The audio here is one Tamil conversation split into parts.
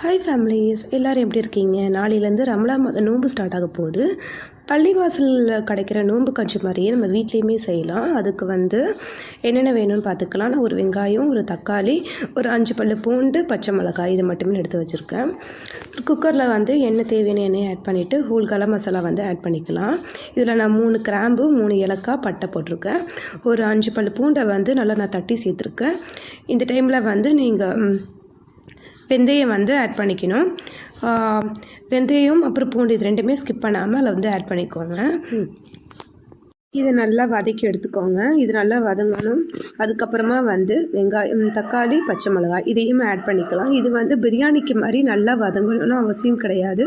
ஹாய் ஃபேமிலிஸ் எல்லோரும் எப்படி இருக்கீங்க? நாளையிலேருந்து ரமலா மாத நோன்பு ஸ்டார்ட் ஆக போகுது. பள்ளிவாசலில் கிடைக்கிற நோன்பு கஞ்சி மாதிரியே நம்ம வீட்லேயுமே செய்யலாம். அதுக்கு வந்து என்னென்ன வேணும்னு பார்த்துக்கலாம். நான் ஒரு வெங்காயம் ஒரு தக்காளி ஒரு அஞ்சு பல்லு பூண்டு பச்சை மிளகாய் இது மட்டுமே எடுத்து வச்சுருக்கேன். குக்கரில் வந்து எண்ணெய் தேவையான எண்ணெயை ஆட் பண்ணிவிட்டு ஹோல் கலம் மசாலா வந்து ஆட் பண்ணிக்கலாம். இதில் நான் மூணு கிராம்பு மூணு ஏலக்காய் பட்டை போட்டிருக்கேன். ஒரு அஞ்சு பல்லு பூண்டை வந்து நல்லா நான் தட்டி சேர்த்துருக்கேன். இந்த டைமில் வந்து நீங்கள் வெந்தயம் வந்து ஆட் பண்ணிக்கணும். வெந்தயம் அப்புறம் பூண்டு இது ரெண்டுமே ஸ்கிப் பண்ணாமல் அதில் வந்து ஆட் பண்ணிக்கோங்க. இதை நல்லா வதக்கி எடுத்துக்கோங்க. இது நல்லா வதங்கணும். அதுக்கப்புறமா வந்து வெங்காயம் தக்காளி பச்சை மிளகாய் இதையும் ஆட் பண்ணிக்கலாம். இது வந்து பிரியாணிக்கு மாதிரி நல்லா வதங்கணும்னு அவசியம் கிடையாது.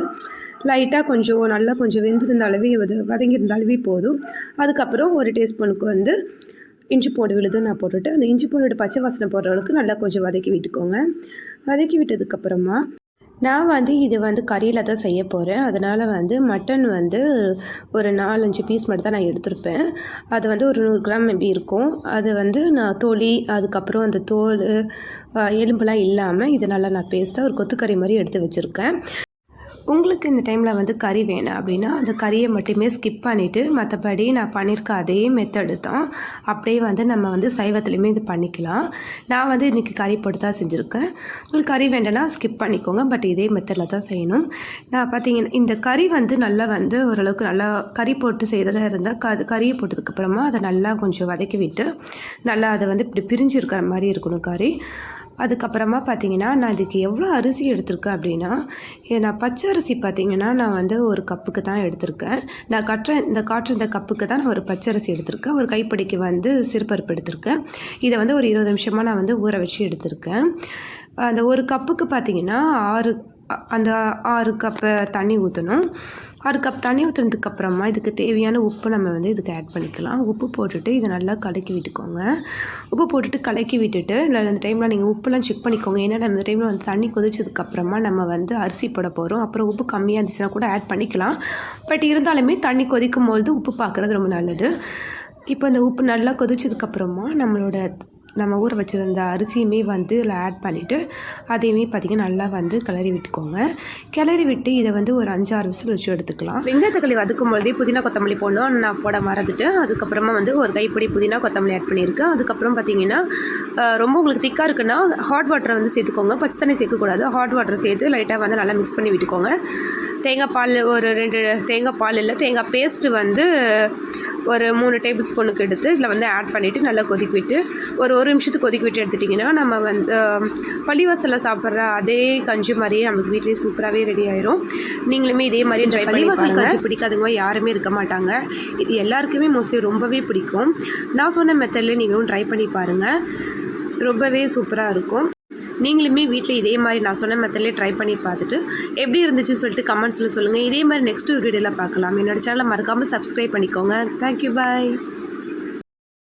லைட்டாக கொஞ்சம் நல்லா கொஞ்சம் வெந்திருந்தாலவே அது வதங்கியிருந்தாலவே போதும். அதுக்கப்புறம் ஒரு டீஸ்பூனுக்கு வந்து இஞ்சி போடு விழுதும் நான் போட்டுட்டு அந்த இஞ்சி பூண்டோட பச்சை வாசனை போடுற அளவுக்கு நல்லா கொஞ்சம் வதக்கி விட்டுக்கோங்க. வதக்கி விட்டதுக்கப்புறமா நான் வந்து இது வந்து கறியில் தான் செய்ய போகிறேன் அதனால் வந்து மட்டன் வந்து ஒரு நாலஞ்சு பீஸ் மட்டும் தான் நான் எடுத்திருப்பேன். அது வந்து ஒரு நூறு கிராம் மேபி இருக்கும். அது வந்து நான் தொலி அதுக்கப்புறம் அந்த தோல் எலும்புலாம் இல்லாமல் இது நல்லா நான் பேஸ்ட்டாக ஒரு கொத்துக்கறி மாதிரி எடுத்து வச்சுருக்கேன். உங்களுக்கு இந்த டைமில் வந்து கறி வேணும் அப்படின்னா அந்த கறியை மட்டுமே ஸ்கிப் பண்ணிவிட்டு மற்றபடி நான் பண்ணியிருக்க அதே மெத்தடு தான். அப்படியே வந்து நம்ம வந்து சைவத்துலேயுமே இது பண்ணிக்கலாம். நான் வந்து இன்றைக்கி கறி போட்டு தான் செஞ்சுருக்கேன். உங்களுக்கு கறி வேண்டாம்னா ஸ்கிப் பண்ணிக்கோங்க. பட் இதே மெத்தடில் தான் செய்யணும். நான் பார்த்தீங்கன்னா இந்த கறி வந்து நல்லா வந்து ஓரளவுக்கு நல்லா கறி போட்டு செய்கிறதா இருந்தால் க கறியை போட்டதுக்கப்புறமா அதை நல்லா கொஞ்சம் வதக்கி விட்டு நல்லா அதை வந்து இப்படி பிரிஞ்சு இருக்கிற மாதிரி இருக்கணும் கறி. அதுக்கப்புறமா பார்த்தீங்கன்னா நான் இதுக்கு எவ்வளோ அரிசி எடுத்திருக்கேன் அப்படின்னா இது நான் பச்சை அரிசி பார்த்தீங்கன்னா நான் வந்து ஒரு கப்புக்கு தான் எடுத்திருக்கேன். நான் கட்டுற இந்த காட்டுற இந்த கப்புக்கு தான் நான் ஒரு பச்சை அரிசி எடுத்திருக்கேன். ஒரு கைப்பிடிக்கு வந்து சிறுபருப்பு எடுத்திருக்கேன். இதை வந்து ஒரு இருபது நிமிஷமாக நான் வந்து ஊற வச்சு எடுத்திருக்கேன். அந்த ஒரு கப்புக்கு பார்த்தீங்கன்னா ஆறு அந்த ஆறு கப்பு தண்ணி ஊற்றணும் ஆறு கப் தண்ணி ஊற்றுனதுக்கப்புறமா இதுக்கு தேவையான உப்பு நம்ம வந்து இதுக்கு ஆட் பண்ணிக்கலாம். உப்பு போட்டுட்டு இதை நல்லா கலக்கி விட்டுக்கோங்க. உப்பு போட்டுட்டு கலக்கி விட்டுட்டு இல்லை அந்த டைமில் நீங்கள் உப்புலாம் செக் பண்ணிக்கோங்க. ஏன்னா நம்ம டைமில் வந்து தண்ணி கொதிச்சதுக்கப்புறமா நம்ம வந்து அரிசி போட போகிறோம் அப்புறம் உப்பு கம்மியாக இருந்துச்சுன்னா கூட ஆட் பண்ணிக்கலாம். பட் இருந்தாலுமே தண்ணி கொதிக்கும் பொழுது உப்பு பார்க்குறது ரொம்ப நல்லது. இப்போ அந்த உப்பு நல்லா கொதிச்சதுக்கப்புறமா நம்மளோட நம்ம ஊற வச்சுருந்த அரிசியுமே வந்து இதில் ஆட் பண்ணிவிட்டு அதையுமே பார்த்திங்கன்னா நல்லா வந்து கிளறி விட்டுக்கோங்க. கிளறி விட்டு இதை வந்து ஒரு அஞ்சாறு விசில் வச்சு எடுத்துக்கலாம். வெங்காயத்தக்களி வதக்கும் பொழுதே புதினா கொத்தமல்லி போடணும். நான் போட மறந்துட்டேன் அதுக்கப்புறமா வந்து ஒரு கைப்பிடி புதினா கொத்தமல்லி ஆட் பண்ணியிருக்கேன். அதுக்கப்புறம் பார்த்தீங்கன்னா ரொம்ப உங்களுக்கு திக்காக இருக்குன்னா ஹாட் வாட்டரை வந்து சேர்த்துக்கோங்க. பச்சை தண்ணி சேர்க்கக்கூடாது. ஹாட் வாட்டர் சேர்த்து லைட்டாக வந்து நல்லா மிக்ஸ் பண்ணி விட்டுக்கோங்க. தேங்காய் பால் ஒரு ரெண்டு தேங்காய் பால் இல்லை தேங்காய் பேஸ்ட்டு வந்து ஒரு மூணு டேபிள் ஸ்பூனுக்கு எடுத்து இதில் வந்து ஆட் பண்ணிவிட்டு நல்லா கொதிக்க விட்டு ஒரு ஒரு நிமிஷத்துக்கு கொதிக்க விட்டு எடுத்துட்டிங்கன்னா நம்ம வந்து பள்ளிவாசலில் சாப்பிட்ற அதே கஞ்சி மாதிரியே நமக்கு வீட்லேயே சூப்பராகவே ரெடி ஆயிரும். நீங்களுமே இதே மாதிரி ட்ரை பள்ளிவாசல் கஞ்சி பிடிக்காதவங்க யாருமே இருக்க மாட்டாங்க. இது எல்லாருக்குமே மோஸ்ட்லி ரொம்பவே பிடிக்கும். நான் சொன்ன மெத்தட்லேயே நீங்களும் ட்ரை பண்ணி பாருங்கள் ரொம்பவே சூப்பராக இருக்கும். நீங்களுமே வீட்டில் இதே மாதிரி நான் சொன்ன மெத்தட்லேயே ட்ரை பண்ணி பார்த்துட்டு எப்படி இருந்துச்சுன்னு சொல்லிட்டு கமெண்ட்ஸில் சொல்லுங்கள் இதே மாதிரி நெக்ஸ்ட் வீடியோவில் பார்க்கலாம். என்னோடய சேனலை மறக்காமல் சப்ஸ்கிரைப் பண்ணிக்கோங்க. Thank you bye